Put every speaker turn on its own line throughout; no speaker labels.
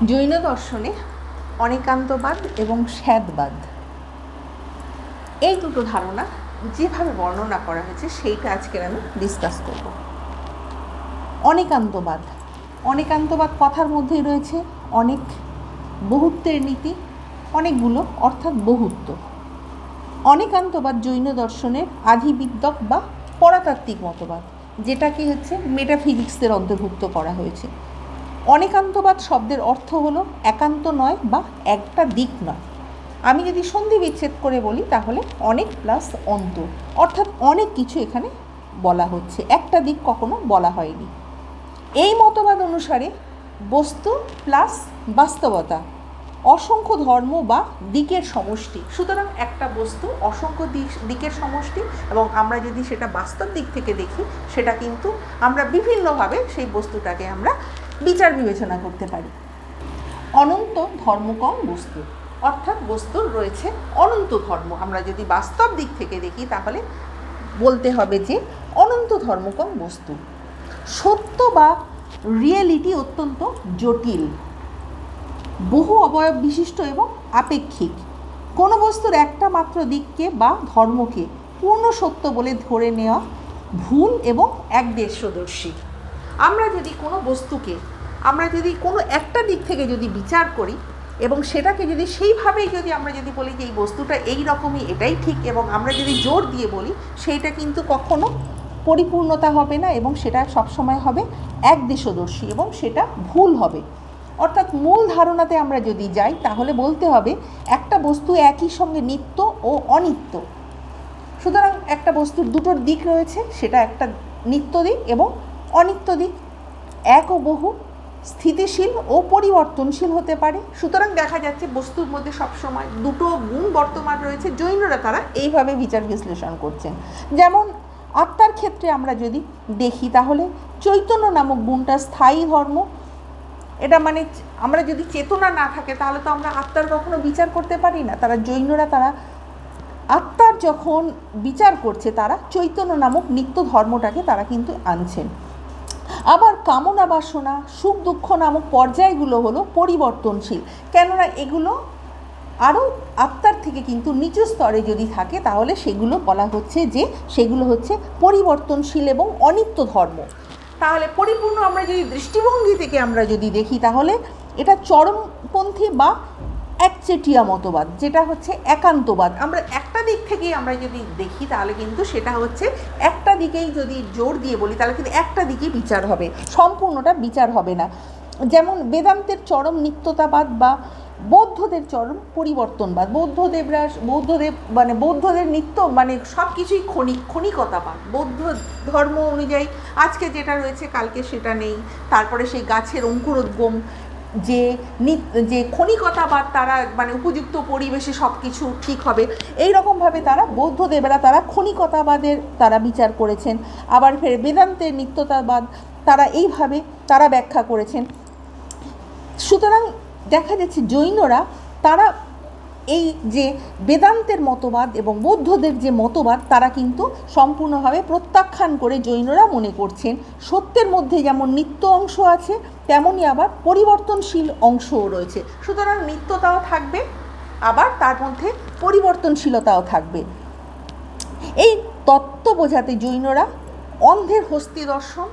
জৈন দর্শনে অনেকান্তবাদ এবং স্যাদবাদ এই দুটো ধারণা যেভাবে বর্ণনা করা হয়েছে, সেইটা আজকের আমি ডিসকাস করব। অনেকান্তবাদ। অনেকান্তবাদ কথার মধ্যেই রয়েছে অনেক বহুত্বের নীতি, অনেকগুলো অর্থাৎ বহুত্ব। অনেকান্তবাদ জৈন দর্শনের আধিবিদ্যক বা পরাতাত্ত্বিক মতবাদ, যেটাকে হচ্ছে মেটাফিজিক্সের অন্তর্ভুক্ত করা হয়েছে। অনেকান্তবাদ শব্দের অর্থ হলো একান্ত নয় বা একটা দিক নয়। আমি যদি সন্ধি বিচ্ছেদ করে বলি, তাহলে অনেক প্লাস অন্ত অর্থাৎ অনেক কিছু এখানে বলা হচ্ছে। একটা দিক কখনো বলা হয়নি। এই মতবাদ অনুসারে বস্তু প্লাস বাস্তবতা, অসংখ্য ধর্ম বা দিকের সমষ্টি। সুতরাং একটা বস্তু অসংখ্য দিক, দিকের সমষ্টি এবং আমরা যদি সেটা বাস্তব দিক থেকে দেখি, সেটা কিন্তু আমরা বিভিন্নভাবে সেই বস্তুটাকে আমরা বিচার বিবেচনা করতে পারি। অনন্ত ধর্মকম বস্তু। অর্থাৎ বস্তুর রয়েছে অনন্ত ধর্ম। আমরা যদি বাস্তব দিক থেকে দেখি, তাহলে বলতে হবে যে অনন্ত ধর্মকম বস্তু। সত্য বা রিয়েলিটি অত্যন্ত জটিল। বহু অবয়ব বিশিষ্ট এবং আপেক্ষিক। কোনো বস্তুর একটা মাত্র দিককে বা ধর্মকে পূর্ণ সত্য বলে ধরে নেওয়া ভুল এবং একদেশদর্শী আমরা যদি কোনো বস্তুকে আমরা যদি কোনো একটা দিক থেকে যদি বিচার করি এবং সেটাকে যদি সেইভাবেই যদি আমরা যদি বলি যে এই বস্তুটা এই রকমই, এটাই ঠিক এবং আমরা যদি জোর দিয়ে বলি, সেইটা কিন্তু কখনো পরিপূর্ণতা হবে না এবং সেটা সবসময় হবে একদেশদর্শী এবং সেটা ভুল হবে। অর্থাৎ মূল ধারণাতে আমরা যদি যাই, তাহলে বলতে হবে একটা বস্তু একই সঙ্গে নিত্য ও অনিত্য। সুতরাং একটা বস্তুর দুটোর দিক রয়েছে, সেটা একটা নিত্য দিক এবং অনিত্য দিক। এক ও বহু স্থিতিশীল ও পরিবর্তনশীল হতে পারে। সুতরাং দেখা যাচ্ছে বস্তুর মধ্যে সবসময় দুটো গুণ বর্তমান রয়েছে। জৈনরা তারা এইভাবে বিচার বিশ্লেষণ করছেন। যেমন, আত্মার ক্ষেত্রে আমরা যদি দেখি তাহলে চৈতন্য নামক গুণটা স্থায়ী ধর্ম। এটা মানে আমরা যদি চেতনা না থাকে তাহলে তো আমরা আত্মার কখনো বিচার করতে পারি না। তারা জৈনরা তারা আত্মার যখন বিচার করছে তারা চৈতন্য নামক নিত্য ধর্মটাকে তারা কিন্তু আনছেন। আবার কামনা বাসনা, সুখ দুঃখ নামক পর্যায়গুলো হলো পরিবর্তনশীল। কেননা এগুলো আরও আত্মার থেকে কিন্তু নিচু স্তরে যদি থাকে, তাহলে সেগুলো বলা হচ্ছে যে সেগুলো হচ্ছে পরিবর্তনশীল এবং অনিত্য ধর্ম। তাহলে পরিপূর্ণ আমরা যদি দৃষ্টিভঙ্গি থেকে আমরা যদি দেখি, তাহলে এটা চরমপন্থী বা একচেটিয়া মতবাদ, যেটা হচ্ছে একান্তবাদ। আমরা একটা দিক থেকেই আমরা যদি দেখি, তাহলে কিন্তু সেটা হচ্ছে একটা দিকেই যদি জোর দিয়ে বলি, তাহলে কিন্তু একটা দিকেই বিচার হবে। সম্পূর্ণটা বিচার হবে না। যেমন বেদান্তের চরম নিত্যতাবাদ বা বৌদ্ধদের চরম পরিবর্তনবাদ। বৌদ্ধদেবরা বৌদ্ধদেব মানে বৌদ্ধদের নিত্য মানে সব কিছুই ক্ষণিক ক্ষণিকতাবাদ বৌদ্ধ ধর্ম অনুযায়ী আজকে যেটা রয়েছে, কালকে সেটা নেই। তারপরে সেই গাছের অঙ্কুরোদ্গম যে যে ক্ষণিকতাবাদ তারা মানে উপযুক্ত পরিবেশে সব কিছু ঠিক হবে এই রকমভাবে তারা বৌদ্ধদেবেরা তারা ক্ষণিকতাবাদের তারা বিচার করেছেন। আবার ফের বেদান্তের নিত্যতাবাদ তারা এইভাবে তারা ব্যাখ্যা করেছেন। সুতরাং দেখা যাচ্ছে জৈনরা তারা এই যে বেদান্তের মতবাদ এবং বৌদ্ধদের যে মতবাদ, তারা কিন্তু সম্পূর্ণভাবে প্রত্যাখ্যান করে জৈনরা মনে করছেন। সত্যের মধ্যে যেমন নিত্য অংশ আছে তেমনই আবার পরিবর্তনশীল অংশও রয়েছে। সুতরাং নিত্যতাও থাকবে, আবার তার মধ্যে পরিবর্তনশীলতাও থাকবে। এই তত্ত্ব বোঝাতে জৈনরা অন্ধের হস্তি দর্শন,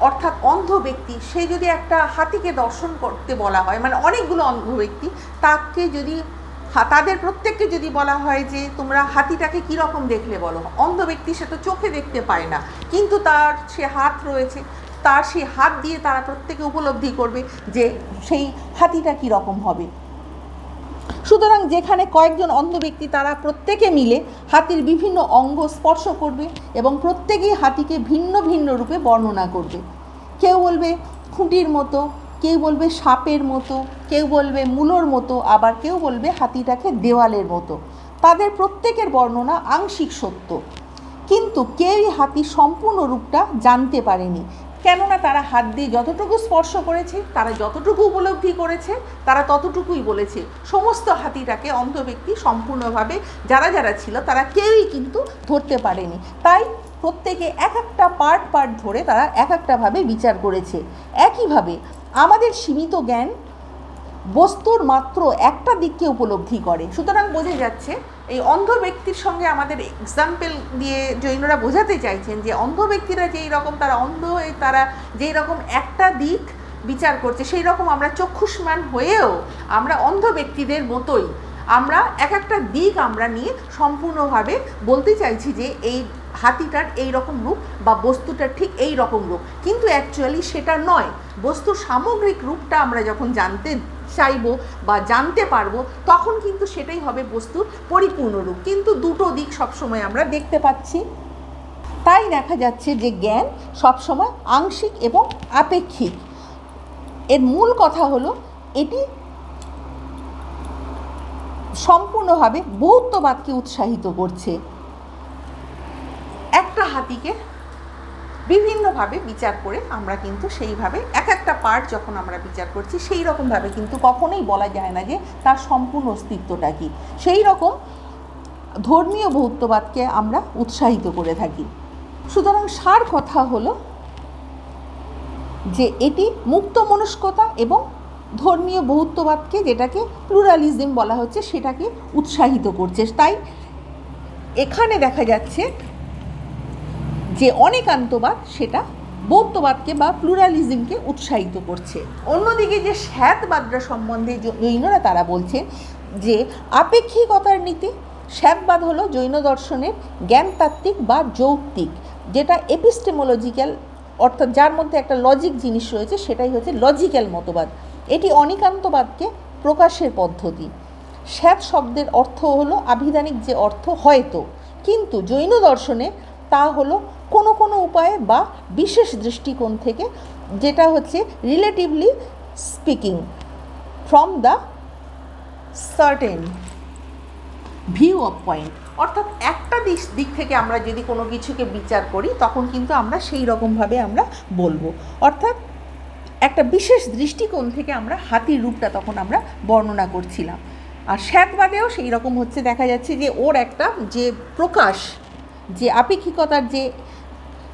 অর্থাৎ অন্ধ ব্যক্তি, সে যদি একটা হাতিকে দর্শন করতে বলা হয় মানে অনেকগুলো অন্ধ ব্যক্তি, তাকে যদি তাদের প্রত্যেককে যদি বলা হয় যে তোমরা হাতিটাকে কীরকম দেখলে বলো? অন্ধ ব্যক্তি সে তো চোখে দেখতে পায় না। কিন্তু তার সে হাত রয়েছে, তার সেই হাত দিয়ে তারা প্রত্যেকে উপলব্ধি করবে যে সেই হাতিটা কীরকম হবে। সুতরাং যেখানে কয়েকজন অন্ধ ব্যক্তি তারা প্রত্যেকে মিলে হাতির বিভিন্ন অঙ্গ স্পর্শ করবে এবং প্রত্যেকেই হাতিকে ভিন্ন ভিন্ন রূপে বর্ণনা করবে। কেউ বলবে খুঁটির মতো কেউ বলবে সাপের মতো, কেউ বলবে মূলোর মতো, আবার কেউ বলবে হাতিটাকে দেওয়ালের মতো। তাদের প্রত্যেকের বর্ণনা আংশিক সত্য। কিন্তু কেউই হাতি সম্পূর্ণ রূপটা জানতে পারেনি। কেননা তারা হাত দিয়ে যতটুকু স্পর্শ করেছে, তারা যতটুকু উপলব্ধি করেছে, তারা ততটুকুই বলেছে। সমস্ত হাতিটাকে অন্ধ ব্যক্তি সম্পূর্ণভাবে যারা যারা ছিল, তারা কেউই কিন্তু ধরতে পারেনি। তাই প্রত্যেকে এক একটা পার্ট পার্ট ধরে তারা এক একটাভাবে বিচার করেছে। একইভাবে আমাদের সীমিত জ্ঞান বস্তুর মাত্র একটা দিককে উপলব্ধি করে। সুতরাং বোঝা যাচ্ছে, এই অন্ধ ব্যক্তির সঙ্গে আমাদের এক্সাম্পল দিয়ে জৈনরা বোঝাতে চাইছেন যে, অন্ধ ব্যক্তিরা যেই রকম তারা অন্ধ হয়ে তারা যেই রকম একটা দিক বিচার করছে, সেই রকম আমরা চক্ষুষ্মান হয়েও আমরা অন্ধ ব্যক্তিদের মতোই আমরা এক একটা দিক আমরা নিয়ে সম্পূর্ণভাবে বলতে চাইছি যে, এই হাতিটার এই রকম রূপ বা বস্তুটার ঠিক এই রকম রূপ। কিন্তু অ্যাকচুয়ালি সেটা নয়। বস্তু সামগ্রিক রূপটা আমরা যখন জানতে চাইব বা জানতে পারব, তখন কিন্তু সেটাই হবে বস্তুর পরিপূর্ণ রূপ। কিন্তু দুটো দিক সবসময় আমরা দেখতে পাচ্ছি। তাই দেখা যাচ্ছে যে জ্ঞান সবসময় আংশিক এবং আপেক্ষিক। এর মূল কথা হলো, এটি সম্পূর্ণভাবে বহুত্ববাদকে উৎসাহিত করছে। একটা হাতিকে বিভিন্নভাবে বিচার করে আমরা কিন্তু সেইভাবে এক একটা পার্ট যখন আমরা বিচার করছি সেই রকমভাবে কিন্তু কখনোই বলা যায় না যে তার সম্পূর্ণ অস্তিত্বটা কী। সেই রকম ধর্মীয় বহুত্ববাদকে আমরা উৎসাহিত করে থাকি। সুতরাং সার কথা হলো যে এটি মুক্ত মনস্কতা এবং ধর্মীয় বহুত্ববাদকে যেটাকে প্লুরালিজম বলা হচ্ছে, সেটাকে উৎসাহিত করছে। তাই এখানে দেখা যাচ্ছে যে অনেকান্তবাদ সেটা বৌদ্ধবাদকে বা প্লুরালিজমকে উৎসাহিত করছে। অন্যদিকে যে শ্যাতবাদরা সম্বন্ধে জৈনরা তারা বলছেন যে আপেক্ষিকতার নীতি শ্যাতবাদ হলো জৈন দর্শনের জ্ঞানতাত্ত্বিক বা যৌক্তিক, যেটা এপিস্টেমোলজিক্যাল অর্থাৎ যার মধ্যে একটা লজিক জিনিস রয়েছে সেটাই হচ্ছে লজিক্যাল মতবাদ। এটি অনিকান্তবাদকে প্রকাশের পদ্ধতি। শ্যাত শব্দের অর্থ হলো আভিধানিক যে অর্থ হয়তো, কিন্তু জৈন দর্শনে তা হলো কোনো কোনো উপায়ে বা বিশেষ দৃষ্টিকোণ থেকে যেটা হচ্ছে relatively speaking from the certain view of point অর্থাৎ একটা দিক দিক থেকে আমরা যদি কোনো কিছুকে বিচার করি, তখন কিন্তু আমরা সেই রকমভাবে আমরা বলব। অর্থাৎ একটা বিশেষ দৃষ্টিকোণ থেকে আমরা হাতির রূপটা তখন আমরা বর্ণনা করছিলাম। আর শ্যাতবাদেও সেই রকম হচ্ছে, দেখা যাচ্ছে যে ওর একটা যে প্রকাশ, যে আপেক্ষিকতার যে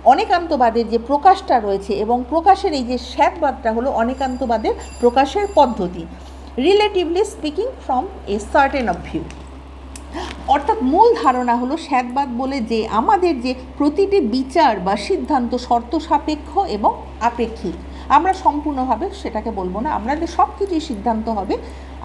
অনেকান্তবাদের যে প্রকাশটা রয়েছে এবং প্রকাশের এই যে শ্যাতবাদটা হলো অনেকান্তবাদের প্রকাশের পদ্ধতি relatively speaking from a certain of view অর্থাৎ মূল ধারণা হলো শ্যাতবাদ বলে যে আমাদের যে প্রতিটি বিচার বা সিদ্ধান্ত শর্ত সাপেক্ষ এবং আপেক্ষিক। আমরা সম্পূর্ণভাবে সেটাকে বলব না আমাদের সব কিছুই সিদ্ধান্ত হবে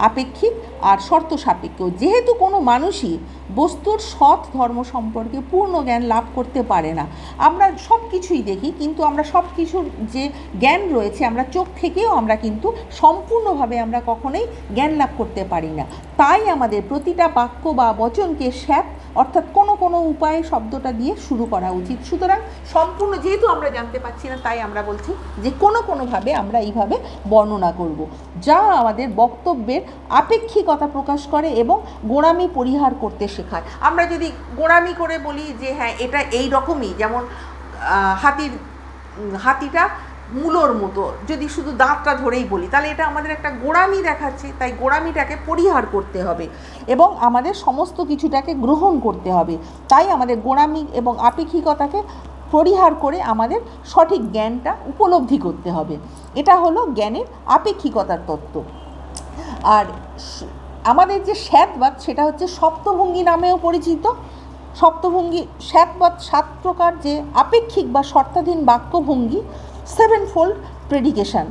আপেক্ষিক আর শর্ত সাপেক্ষ। যেহেতু কোনো মানুষই বস্তুর সৎ ধর্ম সম্পর্কে পূর্ণ জ্ঞান লাভ করতে পারে না। আমরা সব কিছুই দেখি, কিন্তু আমরা সব কিছুর যে জ্ঞান রয়েছে, আমরা চোখ থেকেও আমরা কিন্তু সম্পূর্ণভাবে আমরা কখনোই জ্ঞান লাভ করতে পারি না। তাই আমাদের প্রতিটা বাক্য বা বচনকে স্যাপ অর্থাৎ কোনো কোনো উপায়ে শব্দটা দিয়ে শুরু করা উচিত। সুতরাং সম্পূর্ণ যেহেতু আমরা জানতে পারছি না, তাই আমরা বলছি যে কোনো কোনোভাবে আমরা এইভাবে বর্ণনা করব। যা আমাদের বক্তব্যের আপেক্ষিকতা প্রকাশ করে এবং গোড়ামি পরিহার করতে শেখায়। আমরা যদি গোড়ামি করে বলি যে হ্যাঁ এটা এই রকমই, যেমন হাতির হাতিটা মূলোর মতো, যদি শুধু দাঁতটা ধরেই বলি, তাহলে এটা আমাদের একটা গোড়ামি দেখাচ্ছে, তাই গোড়ামিটাকে পরিহার করতে হবে এবং আমাদের সমস্ত কিছুটাকে গ্রহণ করতে হবে। তাই আমাদের গোড়ামি এবং আপেক্ষিকতাকে পরিহার করে আমাদের সঠিক জ্ঞানটা উপলব্ধি করতে হবে। এটা হলো জ্ঞানের আপেক্ষিকতার তত্ত্ব। আর আমাদের যে শ্যাতবাদ সেটা হচ্ছে সপ্তভঙ্গি নামেও পরিচিত। সপ্তভঙ্গি শ্যাতবাদ সাত প্রকার যে আপেক্ষিক বা শর্তাধীন বাক্যভঙ্গি সেভেন ফোল্ড প্রেডিকেশান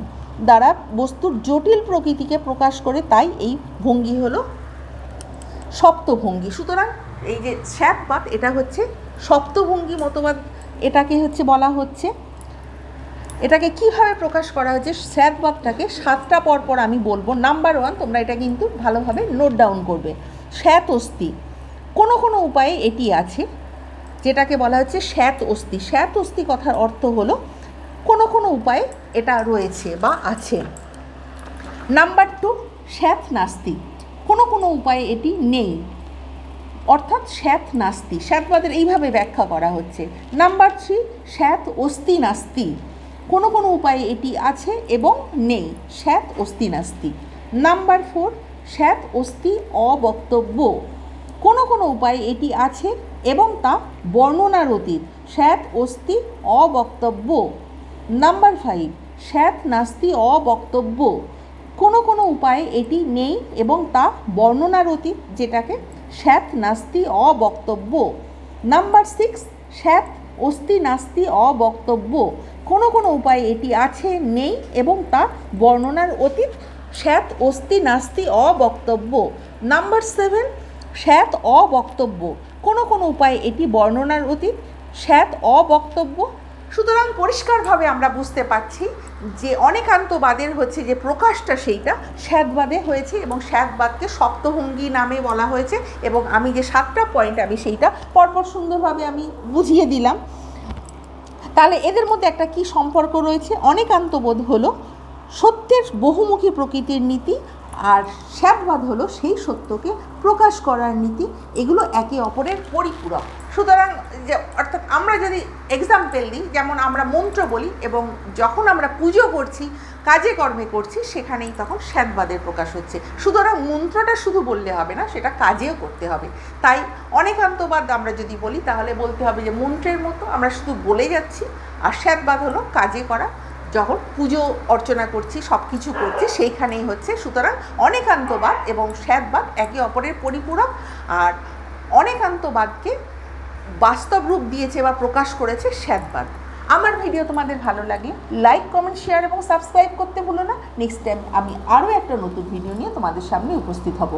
দ্বারা বস্তুর জটিল প্রকৃতিকে প্রকাশ করে, তাই এই ভঙ্গি হলো সপ্তভঙ্গি। সুতরাং এই যে শ্যাতবাদ এটা হচ্ছে সপ্তভঙ্গি মতবাদ, এটাকে হচ্ছে বলা হচ্ছে এটাকে কীভাবে প্রকাশ করা হচ্ছে স্যাতবাদটাকে সাতটা পর পর আমি বলব। নাম্বার ওয়ান তোমরা এটা কিন্তু ভালোভাবে নোট ডাউন করবে। শ্যাত অস্থি কোনো কোনো উপায়ে এটি আছে, যেটাকে বলা হচ্ছে শ্যাত অস্থি শ্যাত অস্থি কথার অর্থ হলো, কোনো কোনো উপায়ে এটা রয়েছে বা আছে। নাম্বার টু শ্যাত নাস্তি কোনো কোনো উপায়ে এটি নেই। অর্থাৎ শ্যাত নাস্তি শ্যাতবাদের এইভাবে ব্যাখ্যা করা হচ্ছে। নাম্বার থ্রি শ্যাত অস্থি নাস্তি কোনো কোনো উপায়ে এটি আছে এবং নেই। শ্যাত অস্থি নাস্তি। নাম্বার ফোর শ্যাত অস্থি অবক্তব্য। কোনো কোনো উপায়ে এটি আছে এবং তা বর্ণনার অতীত। শ্যাত অস্থি অবক্তব্য। Number five শ্যাত নাস্তি অবক্তব্য। কোনো কোনো উপায়ে এটি নেই এবং তা বর্ণনার অতীত, যেটাকে স্যাত নাস্তি অবক্তব্য। নাম্বার সিক্স স্যাত অস্থি নাস্তি অবক্তব্য। কোনো কোনো উপায়ে এটি আছে, নেই এবং তা বর্ণনার অতীত শ্যাত অস্তি নাস্তি, অবক্তব্য। Number seven শ্যাত অবক্তব্য। কোনো কোনো উপায়ে এটি বর্ণনার অতীত শ্যাত অবক্তব্য। সুতরাং পরিষ্কারভাবে আমরা বুঝতে পারছি যে অনেকান্তবাদের হচ্ছে যে প্রকাশটা সেইটা শ্যাতবাদে হয়েছে এবং শ্যাতবাদকে সপ্তভঙ্গি নামে বলা হয়েছে এবং আমি যে সাতটা পয়েন্ট আমি সেইটা পরপর সুন্দরভাবে আমি বুঝিয়ে দিলাম। তাহলে এদের মধ্যে একটা কি সম্পর্ক রয়েছে? অনেকান্তবোধ হলো সত্যের বহুমুখী প্রকৃতির নীতি আর স্যাদবাদ হলো সেই সত্যকে প্রকাশ করার নীতি। এগুলো একে অপরের পরিপূরক। সুতরাং যে, অর্থাৎ আমরা যদি এক্সাম্পল দিই, যেমন আমরা মন্ত্র বলি এবং যখন আমরা পুজো করছি কাজে কর্মে করছি, সেখানেই তখন স্যাদবাদের প্রকাশ হচ্ছে। সুতরাং মন্ত্রটা শুধু বললে হবে না, সেটা কাজেও করতে হবে। তাই অনেকান্তবাদ আমরা যদি বলি, তাহলে বলতে হবে যে মন্ত্রের মতো আমরা শুধু বলে যাচ্ছি, আর স্যাদবাদ হলো কাজে করা, যখন পুজো অর্চনা করছি সব কিছু করছি, সেইখানেই হচ্ছে। সুতরাং অনেকান্তবাদ এবং স্যাদবাদ একে অপরের পরিপূরক, আর অনেকান্তবাদকে বাস্তব রূপ দিয়েছে বা প্রকাশ করেছে স্যাদবাদ আমার ভিডিও তোমাদের ভালো লাগে লাইক কমেন্ট শেয়ার এবং সাবস্ক্রাইব করতে ভুলো না। নেক্সট টাইম আমি আরও একটা নতুন ভিডিও নিয়ে তোমাদের সামনে উপস্থিত হব।